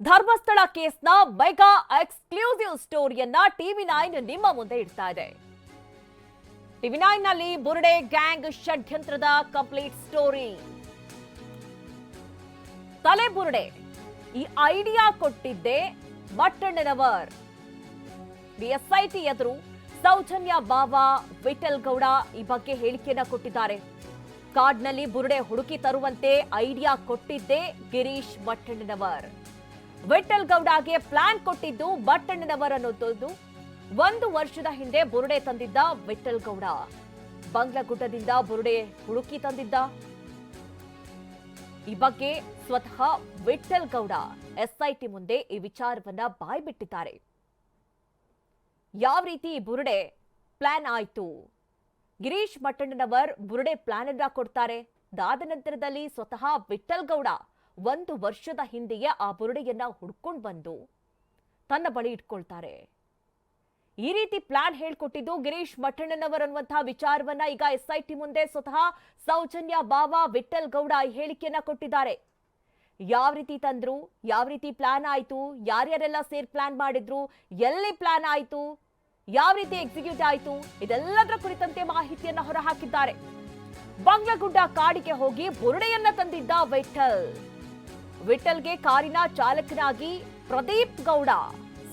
ಧರ್ಮಸ್ಥಳ ಕೇಸ್ನ mega exclusive ಸ್ಟೋರಿಯನ್ನ TV nine ನಿಮ್ಮ ಮುಂದೆ ಇಡ್ತಾ ಇದೆ. ಟಿವಿ ನೈನ್ನಲ್ಲಿ ಬುರುಡೆ ಗ್ಯಾಂಗ್ ಷಡ್ಯಂತ್ರದ ಕಂಪ್ಲೀಟ್ ಸ್ಟೋರಿ. ತಲೆ ಬುರುಡೆ, ಈ ಐಡಿಯಾ ಕೊಟ್ಟಿದ್ದೆ ಮಟ್ಟಣ್ಣನವರ್ ಬಿಎಸ್ಐಟಿ ಎದುರು ಸೌಜನ್ಯ ಬಾಬಾ ವಿಠಲ್ ಗೌಡ ಈ ಬಗ್ಗೆ ಹೇಳಿಕೆಯನ್ನ ಕೊಟ್ಟಿದ್ದಾರೆ. ಕಾರ್ಡ್ನಲ್ಲಿ ಬುರುಡೆ ಹುಡುಕಿ ತರುವಂತೆ ಐಡಿಯಾ ಕೊಟ್ಟಿದ್ದೆ ಗಿರೀಶ್ ಮಟ್ಟಣ್ಣನವರ್ ವಿಠಲ್ ಗೌಡಗೆ ಪ್ಲಾನ್ ಕೊಟ್ಟಿದ್ದು ಬಟ್ಟಣ್ಣನವರನ್ನು ಅನ್ನೋದು ಒಂದು ವರ್ಷದ ಹಿಂದೆ ಬುರುಡೆ ತಂದಿದ್ದ ವಿಠಲ್ ಗೌಡ ಬಂಗ್ಲಗುಡ್ಡದಿಂದ ಬುರುಡೆ ಹುಡುಕಿ ತಂದಿದ್ದ. ಈ ಬಗ್ಗೆ ಸ್ವತಃ ವಿಠಲ್ ಗೌಡ ಎಸ್ಐಟಿ ಮುಂದೆ ಈ ವಿಚಾರವನ್ನ ಬಾಯ್ಬಿಟ್ಟಿದ್ದಾರೆ. ಯಾವ ರೀತಿ ಬುರುಡೆ ಪ್ಲಾನ್ ಆಯ್ತು? ಗಿರೀಶ್ ಮಟ್ಟಣ್ಣನವರ್ ಬುರುಡೆ ಪ್ಲಾನ್ ಅನ್ನ ಕೊಡ್ತಾರೆ. ದಾದ ನಂತರದಲ್ಲಿ ಸ್ವತಃ ವಿಠಲ್ ಗೌಡ ಒಂದು ವರ್ಷದ ಹಿಂದೆಯೇ ಆ ಬುರುಡೆಯನ್ನ ಹುಡ್ಕೊಂಡು ಬಂದು ತನ್ನ ಬಳಿ ಇಟ್ಕೊಳ್ತಾರೆ. ಈ ರೀತಿ ಪ್ಲಾನ್ ಹೇಳ್ಕೊಟ್ಟಿದ್ದು ಗಿರೀಶ್ ಮಠಣ್ಣನವರ್ ಅನ್ನುವಂತಹ ವಿಚಾರವನ್ನ ಈಗ ಎಸ್ಐಟಿ ಮುಂದೆ ಸ್ವತಃ ಸೌಜನ್ಯ ಬಾಬಾ ವಿಠಲ್ ಗೌಡ ಈ ಹೇಳಿಕೆಯನ್ನ ಕೊಟ್ಟಿದ್ದಾರೆ. ಯಾವ ರೀತಿ ತಂದ್ರು, ಯಾವ ರೀತಿ ಪ್ಲಾನ್ ಆಯ್ತು, ಯಾರ್ಯಾರೆಲ್ಲ ಸೇರ್ ಪ್ಲಾನ್ ಮಾಡಿದ್ರು, ಎಲ್ಲಿ ಪ್ಲಾನ್ ಆಯ್ತು, ಯಾವ ರೀತಿ ಎಕ್ಸಿಕ್ಯೂಟ್ ಆಯ್ತು, ಇದೆಲ್ಲದರ ಕುರಿತಂತೆ ಮಾಹಿತಿಯನ್ನ ಹೊರಹಾಕಿದ್ದಾರೆ. ಬಂಗ್ಲಗುಡ್ಡ ಕಾಡಿಗೆ ಹೋಗಿ ಬುರುಡೆಯನ್ನ ತಂದಿದ್ದ ವಿಠಲ್ ವಿಠಲ್ಗೆ ಕಾರಿನ ಚಾಲಕನಾಗಿ ಪ್ರದೀಪ್ ಗೌಡ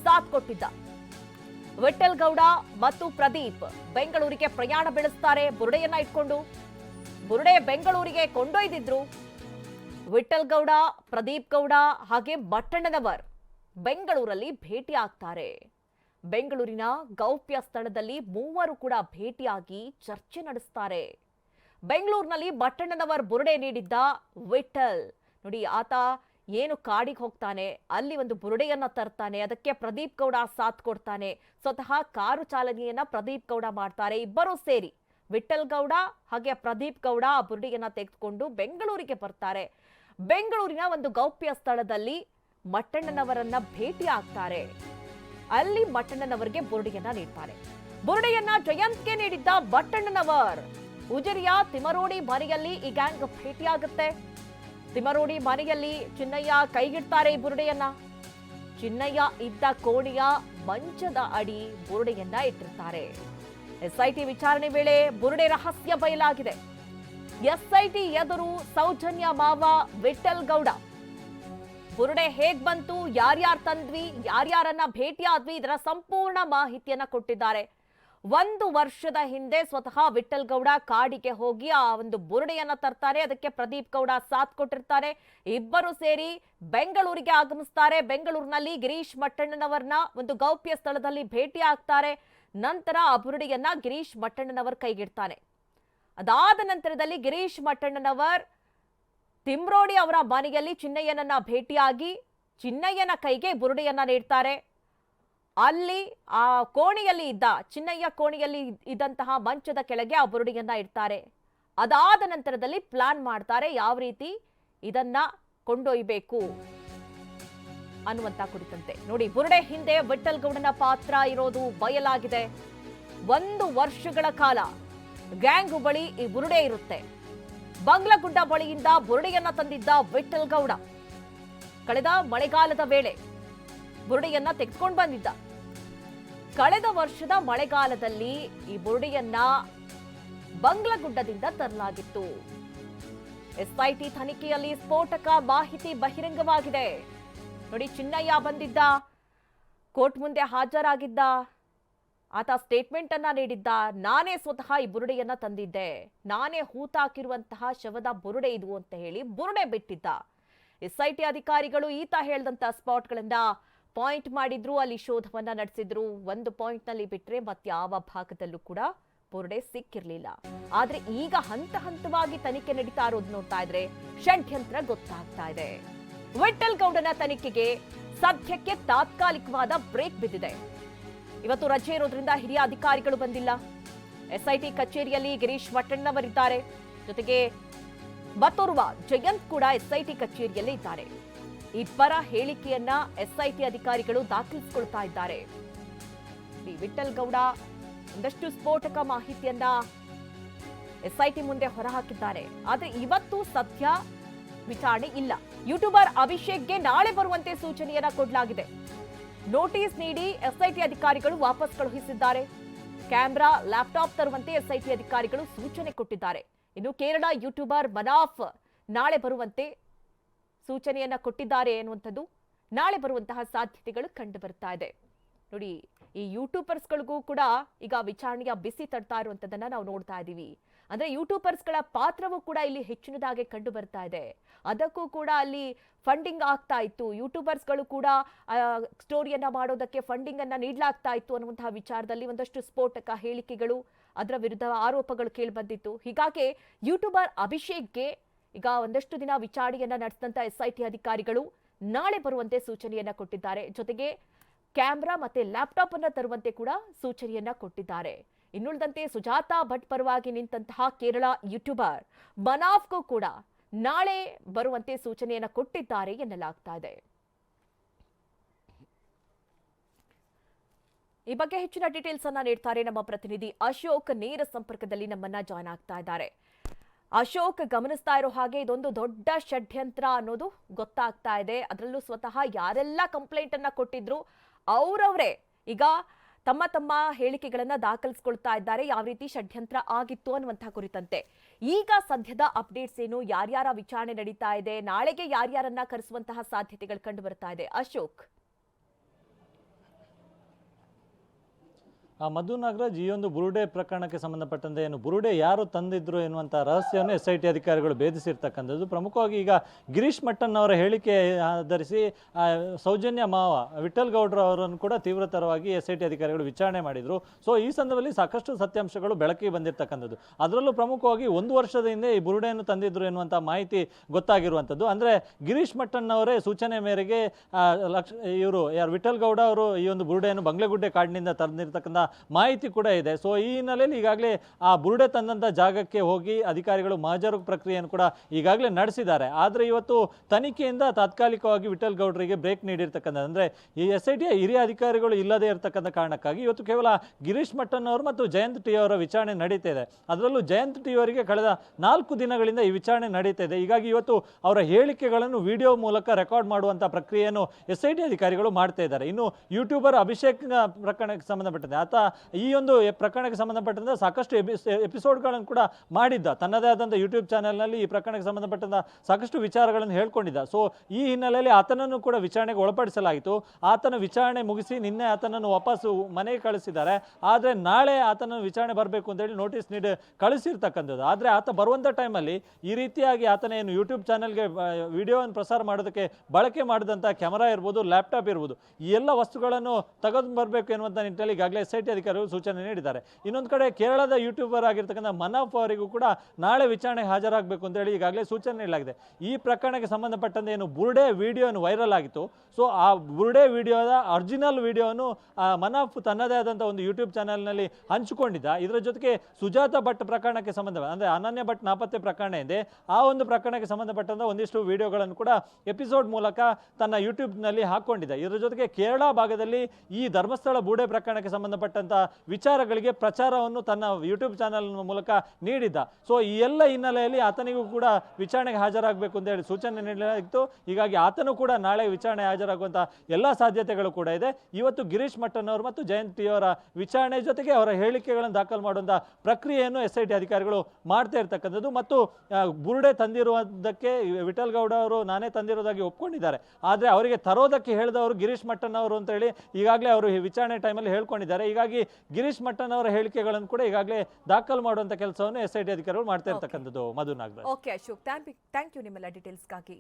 ಸಾಥ್ ಕೊಟ್ಟಿದ್ದ. ವಿಠಲ್ ಗೌಡ ಮತ್ತು ಪ್ರದೀಪ್ ಬೆಂಗಳೂರಿಗೆ ಪ್ರಯಾಣ ಬೆಳೆಸ್ತಾರೆ ಬುರುಡೆಯನ್ನ ಇಟ್ಕೊಂಡು. ಬುರುಡೆ ಬೆಂಗಳೂರಿಗೆ ಕೊಂಡೊಯ್ದಿದ್ರು. ವಿಠಲ್ ಗೌಡ, ಪ್ರದೀಪ್ ಗೌಡ ಹಾಗೆ ಬಟ್ಟಣ್ಣನವರ್ ಬೆಂಗಳೂರಲ್ಲಿ ಭೇಟಿ ಆಗ್ತಾರೆ. ಬೆಂಗಳೂರಿನ ಗೌಪ್ಯ ಸ್ಥಳದಲ್ಲಿ ಮೂವರು ಕೂಡ ಭೇಟಿಯಾಗಿ ಚರ್ಚೆ ನಡೆಸ್ತಾರೆ. ಬೆಂಗಳೂರಿನಲ್ಲಿ ಬಟ್ಟಣ್ಣನವರ್ ಬುರುಡೆ ನೀಡಿದ್ದ ವಿಠಲ್ ನೋಡಿ, ಆತ ಏನು ಕಾಡಿಗೆ ಹೋಗ್ತಾನೆ, ಅಲ್ಲಿ ಒಂದು ಬುರುಡೆಯನ್ನು ತರ್ತಾನೆ, ಅದಕ್ಕೆ ಪ್ರದೀಪ್ ಗೌಡ ಸಾಥ್ ಕೊಡ್ತಾನೆ, ಸ್ವತಃ ಕಾರು ಚಾಲನೆಯನ್ನ ಪ್ರದೀಪ್ ಗೌಡ ಮಾಡ್ತಾರೆ, ಇಬ್ಬರೂ ಸೇರಿ. ವಿಠಲ್ ಗೌಡ ಹಾಗೆ ಪ್ರದೀಪ್ ಗೌಡ ಆ ಬುರುಡೆಯನ್ನ ತೆಗೆದುಕೊಂಡು ಬೆಂಗಳೂರಿಗೆ ಬರ್ತಾರೆ. ಬೆಂಗಳೂರಿನ ಒಂದು ಗೌಪ್ಯ ಸ್ಥಳದಲ್ಲಿ ಮಟ್ಟಣ್ಣನವರನ್ನ ಭೇಟಿ ಆಗ್ತಾರೆ. ಅಲ್ಲಿ ಮಟ್ಟಣ್ಣನವರಿಗೆ ಬುರುಡೆಯನ್ನ ನೀಡ್ತಾರೆ. ಬುರುಡೆಯನ್ನ ಜಯಂತ್ಗೆ ನೀಡಿದ್ದ ಮಟ್ಟಣ್ಣನವರ್, ಉಜಿರಿಯ ತಿಮರೋಡಿ ಮನೆಯಲ್ಲಿ ಈ ಗ್ಯಾಂಗ್ ಭೇಟಿಯಾಗುತ್ತೆ. ತಿಮರೋಡಿ ಮನೆಯಲ್ಲಿ ಚಿನ್ನಯ್ಯ ಕೈಗಿಡ್ತಾರೆ ಬುರುಡೆಯನ್ನ. ಚಿನ್ನಯ್ಯ ಇದ್ದ ಕೋಣೆಯ ಮಂಚದ ಅಡಿ ಬುರುಡೆಯನ್ನ ಇಟ್ಟಿರ್ತಾರೆ. ಎಸ್ಐಟಿ ವಿಚಾರಣೆ ವೇಳೆ ಬುರುಡೆ ರಹಸ್ಯ ಬಯಲಾಗಿದೆ. ಎಸ್ಐಟಿ ಎದುರು ಸೌಜನ್ಯ ಮಾವ ವಿಠಲ್ ಗೌಡ ಬುರುಡೆ ಹೇಗ್ ಬಂತು, ಯಾರ್ಯಾರು ತಂದ್ವಿ, ಯಾರ್ಯಾರನ್ನ ಭೇಟಿಯಾದ್ವಿ, ಇದರ ಸಂಪೂರ್ಣ ಮಾಹಿತಿಯನ್ನ ಕೊಟ್ಟಿದ್ದಾರೆ. ಒಂದು ವರ್ಷದ ಹಿಂದೆ ಸ್ವತಃ ವಿಠಲ್ ಗೌಡ ಕಾಡಿಗೆ ಹೋಗಿ ಆ ಒಂದು ಬುರುಡೆಯನ್ನ ತರ್ತಾರೆ. ಅದಕ್ಕೆ ಪ್ರದೀಪ್ ಗೌಡ ಸಾಥ್ ಕೊಟ್ಟಿರ್ತಾರೆ. ಇಬ್ಬರು ಸೇರಿ ಬೆಂಗಳೂರಿಗೆ ಆಗಮಿಸ್ತಾರೆ. ಬೆಂಗಳೂರಿನಲ್ಲಿ ಗಿರೀಶ್ ಮಟ್ಟಣ್ಣನವರನ್ನ ಒಂದು ಗೌಪ್ಯ ಸ್ಥಳದಲ್ಲಿ ಭೇಟಿ ಆಗ್ತಾರೆ. ನಂತರ ಆ ಬುರುಡೆಯನ್ನ ಗಿರೀಶ್ ಮಟ್ಟಣ್ಣನವರ್ ಕೈಗಿಡ್ತಾನೆ ಅದಾದ ನಂತರದಲ್ಲಿ ಗಿರೀಶ್ ಮಟ್ಟಣ್ಣನವರ್ ತಿಮ್ರೋಡಿ ಅವರ ಮನೆಯಲ್ಲಿ ಚಿನ್ನಯ್ಯನನ್ನ ಭೇಟಿಯಾಗಿ ಚಿನ್ನಯ್ಯನ ಕೈಗೆ ಬುರುಡೆಯನ್ನ ನೀಡ್ತಾರೆ. ಅಲ್ಲಿ, ಆ ಕೋಣೆಯಲ್ಲಿ ಇದ್ದ, ಚಿನ್ನಯ್ಯ ಕೋಣೆಯಲ್ಲಿ ಇದ್ದಂತಹ ಮಂಚದ ಕೆಳಗೆ ಆ ಬುರುಡಿಯನ್ನ ಇಡ್ತಾರೆ. ಅದಾದ ನಂತರದಲ್ಲಿ ಪ್ಲಾನ್ ಮಾಡ್ತಾರೆ ಯಾವ ರೀತಿ ಇದನ್ನ ಕೊಂಡೊಯ್ಯಬೇಕು ಅನ್ನುವಂತ ಕುರಿತಂತೆ. ನೋಡಿ, ಬುರುಡೆ ಹಿಂದೆ ವಿಠಲ್ ಗೌಡನ ಪಾತ್ರ ಇರೋದು ಬಯಲಾಗಿದೆ. ಒಂದು ವರ್ಷಗಳ ಕಾಲ ಗ್ಯಾಂಗ್ ಬಳಿ ಈ ಬುರುಡೆ ಇರುತ್ತೆ. ಬಂಗ್ಲಗುಡ್ಡ ಬಳಿಯಿಂದ ಬುರುಡೆಯನ್ನ ತಂದಿದ್ದ ವಿಠಲ್ ಗೌಡ ಕಳೆದ ಮಳೆಗಾಲದ ವೇಳೆ ಬುರುಡೆಯನ್ನ ತೆಗೆದುಕೊಂಡು ಬಂದಿದ್ದ. ಕಳೆದ ವರ್ಷದ ಮಳೆಗಾಲದಲ್ಲಿ ಈ ಬುರುಡೆಯನ್ನ ಬಂಗ್ಲಗುಡ್ಡದಿಂದ ತರಲಾಗಿತ್ತು. ಎಸ್ಐಟಿ ತನಿಖೆಯಲ್ಲಿ ಸ್ಫೋಟಕ ಮಾಹಿತಿ ಬಹಿರಂಗವಾಗಿದೆ. ನೋಡಿ, ಚಿನ್ನಯ್ಯ ಬಂದಿದ್ದ, ಕೋರ್ಟ್ ಮುಂದೆ ಹಾಜರಾಗಿದ್ದ, ಆತ ಸ್ಟೇಟ್ಮೆಂಟ್ ಅನ್ನ ನೀಡಿದ್ದ, ನಾನೇ ಸ್ವತಃ ಈ ಬುರುಡೆಯನ್ನ ತಂದಿದ್ದೆ. ನಾನೇ ಹೂತಾಕಿರುವಂತಹ ಶವದ ಬುರುಡೆ ಇದು ಅಂತ ಹೇಳಿ ಬುರುಡೆ ಬಿಟ್ಟಿದ್ದ. ಎಸ್ಐಟಿ ಅಧಿಕಾರಿಗಳು ಈತ ಹೇಳಿದಂತಹ ಸ್ಪಾಟ್ಗಳಿಂದ ಪಾಯಿಂಟ್ ಮಾಡಿದ್ರು, ಅಲ್ಲಿ ಶೋಧವನ್ನ ನಡೆಸಿದ್ರು. ಒಂದು ಪಾಯಿಂಟ್ನಲ್ಲಿ ಬಿಟ್ರೆ ಮತ್ಯಾವ ಭಾಗದಲ್ಲೂ ಕೂಡ ಬುರುಡೆ ಸಿಕ್ಕಿರ್ಲಿಲ್ಲ. ಆದ್ರೆ ಈಗ ಹಂತ ಹಂತವಾಗಿ ತನಿಖೆ ನಡೀತಾ ಇರೋದು ನೋಡ್ತಾ ಇದ್ರೆ ಷಡ್ಯಂತ್ರ ಗೊತ್ತಾಗ್ತಾ ಇದೆ. ವಿಠಲ್ ಗೌಡನ ತನಿಖೆಗೆ ಸದ್ಯಕ್ಕೆ ತಾತ್ಕಾಲಿಕವಾದ ಬ್ರೇಕ್ ಬಿದ್ದಿದೆ. ಇವತ್ತು ರಜೆ ಇರೋದ್ರಿಂದ ಹಿರಿಯ ಅಧಿಕಾರಿಗಳು ಬಂದಿಲ್ಲ. ಎಸ್ಐಟಿ ಕಚೇರಿಯಲ್ಲಿ ಗಿರೀಶ್ ಮಟ್ಟಣ್ಣವರಿದ್ದಾರೆ ಜೊತೆಗೆ ಮತ್ತೋರ್ವ ಜಯಂತ್ ಕೂಡ ಎಸ್ಐಟಿ ಕಚೇರಿಯಲ್ಲಿ ಇದ್ದಾರೆ. ಇಬ್ಬರ ಹೇಳಿಕೆಯನ್ನ ಎಸ್ಐಟಿ ಅಧಿಕಾರಿಗಳು ದಾಖಲಿಸಿಕೊಳ್ತಾ ಇದ್ದಾರೆ. ಬಿ ವಿಠಲ್ ಗೌಡ ಒಂದಷ್ಟು ಸ್ಫೋಟಕ ಮಾಹಿತಿಯನ್ನ ಎಸ್ಐಟಿ ಮುಂದೆ ಹೊರಹಾಕಿದ್ದಾರೆ. ಆದ್ರೆ ಇವತ್ತು ಸದ್ಯ ವಿಚಾರಣೆ ಇಲ್ಲ. ಯೂಟ್ಯೂಬರ್ ಅಭಿಷೇಕ್ಗೆ ನಾಳೆ ಬರುವಂತೆ ಸೂಚನೆಯನ್ನ ಕೊಡಲಾಗಿದೆ. ನೋಟಿಸ್ ನೀಡಿ ಎಸ್ಐಟಿ ಅಧಿಕಾರಿಗಳು ವಾಪಸ್ ಕಳುಹಿಸಿದ್ದಾರೆ. ಕ್ಯಾಮೆರಾ, ಲ್ಯಾಪ್ಟಾಪ್ ತರುವಂತೆ ಎಸ್ಐಟಿ ಅಧಿಕಾರಿಗಳು ಸೂಚನೆ ಕೊಟ್ಟಿದ್ದಾರೆ. ಇನ್ನು ಕೇರಳ ಯೂಟ್ಯೂಬರ್ ಮನಾಫ್ ನಾಳೆ ಬರುವಂತೆ ಸೂಚನೆಯನ್ನ ಕೊಟ್ಟಿದ್ದಾರೆ ಎನ್ನುವಂಥದ್ದು ನಾಳೆ ಬರುವಂತಹ ಸಾಧ್ಯತೆಗಳು ಕಂಡು ಬರ್ತಾ ಇದೆ. ನೋಡಿ, ಈ ಯೂಟ್ಯೂಬರ್ಸ್ಗಳಿಗೂ ಕೂಡ ಈಗ ವಿಚಾರಣೆಯ ಬಿಸಿ ತಡ್ತಾ ಇರುವಂತದನ್ನ ನಾವು ನೋಡ್ತಾ ಇದ್ದೀವಿ ಅಂದ್ರೆ ಯೂಟ್ಯೂಬರ್ಸ್ಗಳ ಪಾತ್ರವೂ ಕೂಡ ಇಲ್ಲಿ ಹೆಚ್ಚಿನದಾಗಿ ಕಂಡು ಬರ್ತಾ ಇದೆ. ಅದಕ್ಕೂ ಕೂಡ ಅಲ್ಲಿ ಫಂಡಿಂಗ್ ಆಗ್ತಾ ಇತ್ತು. ಯೂಟ್ಯೂಬರ್ಸ್ಗಳು ಕೂಡ ಸ್ಟೋರಿಯನ್ನ ಮಾಡೋದಕ್ಕೆ ಫಂಡಿಂಗ್ ಅನ್ನ ನೀಡಲಾಗ್ತಾ ಇತ್ತು ಅನ್ನುವಂತಹ ವಿಚಾರದಲ್ಲಿ ಒಂದಷ್ಟು ಸ್ಫೋಟಕ ಹೇಳಿಕೆಗಳು, ಅದರ ವಿರುದ್ಧ ಆರೋಪಗಳು ಕೇಳಿ ಬಂದಿತ್ತು ಹೀಗಾಗಿ ಯೂಟ್ಯೂಬರ್ ಅಭಿಷೇಕ್ಗೆ ಈಗ ಒಂದಷ್ಟು ದಿನ ವಿಚಾರಣೆಯನ್ನ ನಡೆಸಿದಂತ ಎಸ್ಐಟಿ ಅಧಿಕಾರಿಗಳು ನಾಳೆ ಬರುವಂತೆ ಸೂಚನೆಯನ್ನ ಕೊಟ್ಟಿದ್ದಾರೆ. ಜೊತೆಗೆ ಕ್ಯಾಮ್ರಾ ಮತ್ತೆ ಲ್ಯಾಪ್ಟಾಪ್ ಅನ್ನ ತರುವಂತೆ ಕೂಡ ಸೂಚನೆಯನ್ನ ಕೊಟ್ಟಿದ್ದಾರೆ. ಇನ್ನುಳಿದಂತೆ ಸುಜಾತಾ ಭಟ್ ಪರವಾಗಿ ನಿಂತಹ ಕೇರಳ ಯೂಟ್ಯೂಬರ್ ಮನಾಫ್ಗೂ ಕೂಡ ನಾಳೆ ಬರುವಂತೆ ಸೂಚನೆಯನ್ನ ಕೊಟ್ಟಿದ್ದಾರೆ ಎನ್ನಲಾಗ್ತಾ ಇದೆ. ಈ ಬಗ್ಗೆ ಹೆಚ್ಚಿನ ಡೀಟೇಲ್ಸ್ ಅನ್ನ ನೀಡ್ತಾರೆ ನಮ್ಮ ಪ್ರತಿನಿಧಿ ಅಶೋಕ್. ನೇರ ಸಂಪರ್ಕದಲ್ಲಿ ನಮ್ಮನ್ನ ಜಾಯ್ನ್ ಆಗ್ತಾ ಇದ್ದಾರೆ. ಅಶೋಕ್ ಗಮನಿಸ್ತಾ ಇರೋ ಹಾಗೆ ಇದೊಂದು ದೊಡ್ಡ ಷಡ್ಯಂತ್ರ ಅನ್ನೋದು ಗೊತ್ತಾಗ್ತಾ ಇದೆ. ಅದರಲ್ಲೂ ಸ್ವತಃ ಯಾರೆಲ್ಲ ಕಂಪ್ಲೇಂಟ್ ಅನ್ನ ಕೊಟ್ಟಿದ್ರು, ಅವರವರೇ ಈಗ ತಮ್ಮ ತಮ್ಮ ಹೇಳಿಕೆಗಳನ್ನ ದಾಖಲಿಸ್ಕೊಳ್ತಾ ಇದ್ದಾರೆ. ಯಾವ ರೀತಿ ಷಡ್ಯಂತ್ರ ಆಗಿತ್ತು ಅನ್ನುವಂತಹ ಕುರಿತಂತೆ. ಈಗ ಸದ್ಯದ ಅಪ್ಡೇಟ್ಸ್ ಏನು? ಯಾರ್ಯಾರ ವಿಚಾರಣೆ ನಡೀತಾ ಇದೆ? ನಾಳೆಗೆ ಯಾರ್ಯಾರನ್ನ ಕರೆಸುವಂತಹ ಸಾಧ್ಯತೆಗಳು ಕಂಡು ಬರ್ತಾ ಇದೆ? ಅಶೋಕ್. ಆ ಮಧು ನಾಗರಾಜ್ ಈ ಒಂದು ಬುರುಡೆ ಪ್ರಕರಣಕ್ಕೆ ಸಂಬಂಧಪಟ್ಟಂತೆ ಏನು ಬುರುಡೆ ಯಾರು ತಂದಿದ್ರು ಎನ್ನುವಂಥ ರಹಸ್ಯವನ್ನು ಎಸ್ ಐ ಟಿ ಅಧಿಕಾರಿಗಳು ಭೇದಿಸಿರ್ತಕ್ಕಂಥದ್ದು. ಪ್ರಮುಖವಾಗಿ ಈಗ ಗಿರೀಶ್ ಮಟ್ಟನ್ ಅವರ ಹೇಳಿಕೆ ಆಧರಿಸಿ ಸೌಜನ್ಯ ಮಾವ ವಿಠಲ್ ಗೌಡ್ರ ಅವರನ್ನು ಕೂಡ ತೀವ್ರತರವಾಗಿ ಎಸ್ ಐ ಟಿ ಅಧಿಕಾರಿಗಳು ವಿಚಾರಣೆ ಮಾಡಿದರು. ಸೊ ಈ ಸಂದರ್ಭದಲ್ಲಿ ಸಾಕಷ್ಟು ಸತ್ಯಾಂಶಗಳು ಬೆಳಕಿಗೆ ಬಂದಿರತಕ್ಕಂಥದ್ದು. ಅದರಲ್ಲೂ ಪ್ರಮುಖವಾಗಿ ಒಂದು ವರ್ಷದ ಹಿಂದೆ ಈ ಬುರುಡೆಯನ್ನು ತಂದಿದ್ರು ಎನ್ನುವಂಥ ಮಾಹಿತಿ ಗೊತ್ತಾಗಿರುವಂಥದ್ದು. ಅಂದರೆ ಗಿರೀಶ್ ಮಟ್ಟನ್ ಅವರೇ ಸೂಚನೆ ಮೇರೆಗೆ ಲಕ್ಷ, ಇವರು ಯಾರು ವಿಠಲ್ ಗೌಡ ಅವರು ಈ ಒಂದು ಬುರುಡೆಯನ್ನು ಬಂಗ್ಲೆಗುಡ್ಡೆ ಕಾಡಿನಿಂದ ತಂದಿರತಕ್ಕಂಥ ಮಾಹಿತಿ ಕೂಡ ಇದೆ. ಸೊ ಈ ಹಿನ್ನೆಲೆಯಲ್ಲಿ ಈಗಾಗಲೇ ಆ ಬುರುಡೆ ತಂದಂಥ ಜಾಗಕ್ಕೆ ಹೋಗಿ ಅಧಿಕಾರಿಗಳು ಮಹಜರು ಪ್ರಕ್ರಿಯೆಯನ್ನು ಕೂಡ ಈಗಾಗಲೇ ನಡೆಸಿದ್ದಾರೆ. ಆದರೆ ಇವತ್ತು ತನಿಖೆಯಿಂದ ತಾತ್ಕಾಲಿಕವಾಗಿ ವಿಠಲ್ ಗೌಡರಿಗೆ ಬ್ರೇಕ್ ನೀಡಿರ್ತಕ್ಕಂಥ, ಅಂದರೆ ಈ ಎಸ್ ಐ ಟಿಯ ಹಿರಿಯ ಅಧಿಕಾರಿಗಳು ಇಲ್ಲದೇ ಇರತಕ್ಕಂಥ ಕಾರಣಕ್ಕಾಗಿ ಇವತ್ತು ಕೇವಲ ಗಿರೀಶ್ ಮಟ್ಟನ್ ಅವರು ಮತ್ತು ಜಯಂತ್ ಟಿ ಅವರ ವಿಚಾರಣೆ ನಡೀತಾ ಇದೆ. ಅದರಲ್ಲೂ ಜಯಂತ್ ಟಿ ಅವರಿಗೆ ಕಳೆದ ನಾಲ್ಕು ದಿನಗಳಿಂದ ಈ ವಿಚಾರಣೆ ನಡೀತಾ ಇದೆ. ಹೀಗಾಗಿ ಇವತ್ತು ಅವರ ಹೇಳಿಕೆಗಳನ್ನು ವಿಡಿಯೋ ಮೂಲಕ ರೆಕಾರ್ಡ್ ಮಾಡುವಂಥ ಪ್ರಕ್ರಿಯೆಯನ್ನು ಎಸ್ ಐ ಟಿ ಅಧಿಕಾರಿಗಳು ಮಾಡ್ತಾ ಇನ್ನು ಯೂಟ್ಯೂಬರ್ ಅಭಿಷೇಕ್ ಪ್ರಕರಣಕ್ಕೆ ಸಂಬಂಧಪಟ್ಟಂತೆ ಆತ ಈ ಒಂದು ಪ್ರಕರಣಕ್ಕೆ ಸಂಬಂಧಪಟ್ಟಂತೆ ಸಾಕಷ್ಟು ಎಪಿಸೋಡ್ಗಳನ್ನು ಕೂಡ ಮಾಡಿದ್ದ. ತನ್ನದೇ ಆದಂಥ ಯೂಟ್ಯೂಬ್ ಚಾನೆಲ್ನಲ್ಲಿ ಈ ಪ್ರಕರಣಕ್ಕೆ ಸಂಬಂಧಪಟ್ಟಂತ ಸಾಕಷ್ಟು ವಿಚಾರಗಳನ್ನು ಹೇಳ್ಕೊಂಡಿದ್ದ. ಸೊ ಈ ಹಿನ್ನೆಲೆಯಲ್ಲಿ ಆತನನ್ನು ಕೂಡ ವಿಚಾರಣೆಗೆ ಒಳಪಡಿಸಲಾಯಿತು. ಆತನ ವಿಚಾರಣೆ ಮುಗಿಸಿ ನಿನ್ನೆ ಆತನನ್ನು ವಾಪಸ್ಸು ಮನೆಗೆ ಕಳಿಸಿದ್ದಾರೆ. ಆದರೆ ನಾಳೆ ಆತನನ್ನು ವಿಚಾರಣೆ ಬರಬೇಕು ಅಂತೇಳಿ ನೋಟಿಸ್ ನೀಡಿ, ಕಳಿಸಿರ್ತಕ್ಕಂಥದ್ದು. ಆದರೆ ಆತ ಬರುವಂಥ ಟೈಮಲ್ಲಿ ಈ ರೀತಿಯಾಗಿ ಆತನ ಏನು ಯೂಟ್ಯೂಬ್ ಚಾನೆಲ್ಗೆ ವಿಡಿಯೋವನ್ನು ಪ್ರಸಾರ ಮಾಡೋದಕ್ಕೆ ಬಳಕೆ ಮಾಡಿದಂಥ ಕ್ಯಾಮರಾ ಇರ್ಬೋದು, ಲ್ಯಾಪ್ಟಾಪ್ ಇರ್ಬೋದು, ಈ ಎಲ್ಲ ವಸ್ತುಗಳನ್ನು ತೆಗೆದು ಬರಬೇಕು ಎನ್ನುವಂಥ ನಿಟ್ಟಿನಲ್ಲಿ ಈಗಾಗಲೇ ಎಸ್ ಐ ಟಿ ಅಧಿಕಾರಿಗಳು ಸೂಚನೆ ನೀಡಿದ್ದಾರೆ. ಇನ್ನೊಂದು ಕಡೆ ಕೇರಳದ ಯೂಟ್ಯೂಬರ್ ಆಗಿರ್ತಕ್ಕಂಥ ಮನಾಫ್ ಅವರಿಗೂ ಕೂಡ ನಾಳೆ ವಿಚಾರಣೆ ಹಾಜರಾಗಬೇಕು ಅಂತೇಳಿ ಈಗಾಗಲೇ ಸೂಚನೆ ನೀಡಲಾಗಿದೆ. ಈ ಪ್ರಕರಣಕ್ಕೆ ಸಂಬಂಧಪಟ್ಟಂತೆ ಏನು ಬುರ್ಡೆ ವಿಡಿಯೋ ವೈರಲ್ ಆಗಿತ್ತು. ಸೊ ಆ ಬುರ್ಡೆ ವಿಡಿಯೋದ ಅರ್ಜಿನಲ್ ವಿಡಿಯೋನು ಮನಾಫ್ ತನ್ನದೇ ಆದಂಥ ಒಂದು ಯೂಟ್ಯೂಬ್ ಚಾನೆಲ್ನಲ್ಲಿ ಹಂಚಿಕೊಂಡಿದ್ದ. ಇದರ ಜೊತೆಗೆ ಸುಜಾತ ಭಟ್ ಪ್ರಕರಣಕ್ಕೆ ಸಂಬಂಧ ಅಂದರೆ ಅನನ್ಯ ಭಟ್ ನಾಪತ್ತೆ ಪ್ರಕರಣ ಇದೆ. ಆ ಒಂದು ಪ್ರಕರಣಕ್ಕೆ ಸಂಬಂಧಪಟ್ಟಂಥ ಒಂದಿಷ್ಟು ವಿಡಿಯೋಗಳನ್ನು ಕೂಡ ಎಪಿಸೋಡ್ ಮೂಲಕ ತನ್ನ ಯೂಟ್ಯೂಬ್ನಲ್ಲಿ ಹಾಕ್ಕೊಂಡಿದ್ದ ಇದರ ಜೊತೆಗೆ ಕೇರಳ ಭಾಗದಲ್ಲಿ ಈ ಧರ್ಮಸ್ಥಳ ಬೂಡೆ ಪ್ರಕರಣಕ್ಕೆ ಸಂಬಂಧಪಟ್ಟಂಥ ವಿಚಾರಗಳಿಗೆ ಪ್ರಚಾರವನ್ನು ತನ್ನ ಯೂಟ್ಯೂಬ್ ಚಾನಲ್ ಮೂಲಕ ನೀಡಿದ್ದ. ಸೊ ಈ ಎಲ್ಲ ಹಿನ್ನೆಲೆಯಲ್ಲಿ ಆತನಿಗೂ ಕೂಡ ವಿಚಾರಣೆಗೆ ಹಾಜರಾಗಬೇಕು ಅಂತ ಹೇಳಿ ಸೂಚನೆ ನೀಡಲಾಗಿತ್ತು. ಹೀಗಾಗಿ ಆತನು ಕೂಡ ನಾಳೆ ವಿಚಾರಣೆ ಹಾಜರಾಗುವಂಥ ಎಲ್ಲ ಸಾಧ್ಯತೆಗಳು ಕೂಡ ಇದೆ. ಇವತ್ತು ಗಿರೀಶ್ ಮಟ್ಟನ್ ಅವರು ಮತ್ತು ಜಯಂತ್ ಟಿ ಅವರ ವಿಚಾರಣೆ ಜೊತೆಗೆ ಅವರ ಹೇಳಿಕೆಗಳನ್ನು ದಾಖಲು ಮಾಡುವಂಥ ಪ್ರಕ್ರಿಯೆಯನ್ನು ಎಸ್ ಐ ಟಿ ಅಧಿಕಾರಿಗಳು ಮಾಡ್ತಾ ಇರ್ತಕ್ಕಂಥದ್ದು. ಮತ್ತು ಬುರುಡೆ ತಂದಿರುವುದಕ್ಕೆ ವಿಠಲ್ ಗೌಡ ಅವರು ನಾನೇ ತಂದಿರೋದಾಗಿ ಒಪ್ಕೊಂಡಿದ್ದಾರೆ. ಆದರೆ ಅವರಿಗೆ ತರೋದಕ್ಕೆ ಹೇಳಿದವರು ಗಿರೀಶ್ ಮಟ್ಟನ್ ಅವರು ಅಂತ ಹೇಳಿ ಈಗಾಗಲೇ ಅವರು ವಿಚಾರಣೆ ಟೈಮಲ್ಲಿ ಹೇಳ್ಕೊಂಡಿದ್ದಾರೆ. ಹೀಗಾಗಿ ಗಿರೀಶ್ ಮಟ್ಟನ್ ಅವರ ಹೇಳಿಕೆಗಳನ್ನು ಕೂಡ ಈಗಾಗಲೇ ದಾಖಲು ಮಾಡುವಂತ ಕೆಲಸವನ್ನು ಎಸ್ ಐ ಟಿ ಅಧಿಕಾರಿಗಳು ಮಾಡ್ತಾ ಇರ್ತಕ್ಕಂಥದ್ದು Madhu Nagaraj. Okay Ashok thank you ನಿಮ್ಮೆಲ್ಲ ಡೀಟೇಲ್ಸ್ಗಾಗಿ